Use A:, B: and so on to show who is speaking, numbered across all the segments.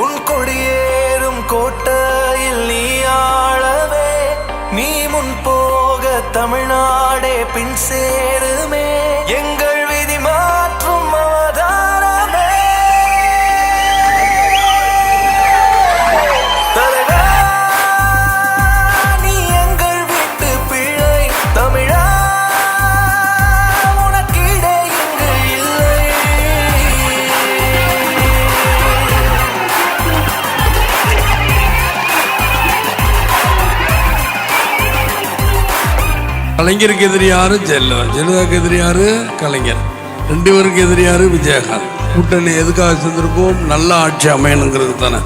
A: உன் கொடியேறும் கோட்டையில் நீ ஆளவே நீ முன் போக தமிழ்நாடே பின் சேருமே. எங்கள்
B: கலைஞருக்கு எதிரி யாரு? ஜெயலலிதா. ஜெயலலிதாவுக்கு எதிரி யாரு? கலைஞர். ரெண்டு பேருக்கு எதிரி யாரு? விஜயகாந்த். கூட்டணி எதுக்காக செஞ்சிருக்கோம் நல்ல ஆட்சி அமையணுங்கிறது தானே.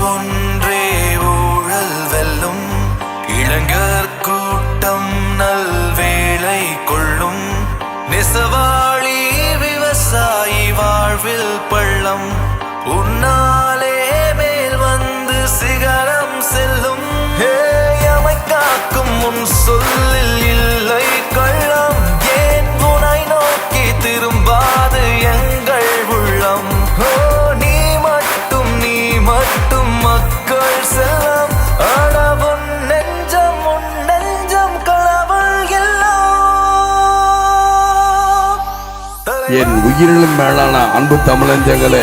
A: ஒன்றே ஊழல் வெல்லும். இளைஞர் கூட்டம் நல்வேளை கொள்ளும். நெசவாளி விவசாயி வாழ்வில் பள்ளம். உன்னா
B: என் உயிரிலும் மேலான அன்பு தமிழஞ்சங்களே.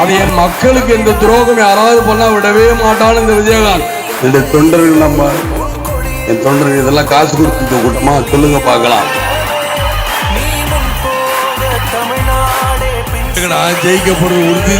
B: அது என் மக்களுக்கு இந்த துரோகம் யாராவது பண்ணா விடவே மாட்டான் இந்த விஜயகாந்த். இந்த தொண்டர்கள் நம்ம என் தொண்டர்கள் இதெல்லாம் காசு கொடுத்து கூட்டமா சொல்லுங்க பார்க்கலாம்.
A: நீ முன் போக தமிழ்நாடே பின்
B: ஜெயிக்கப்படுறது உறுதி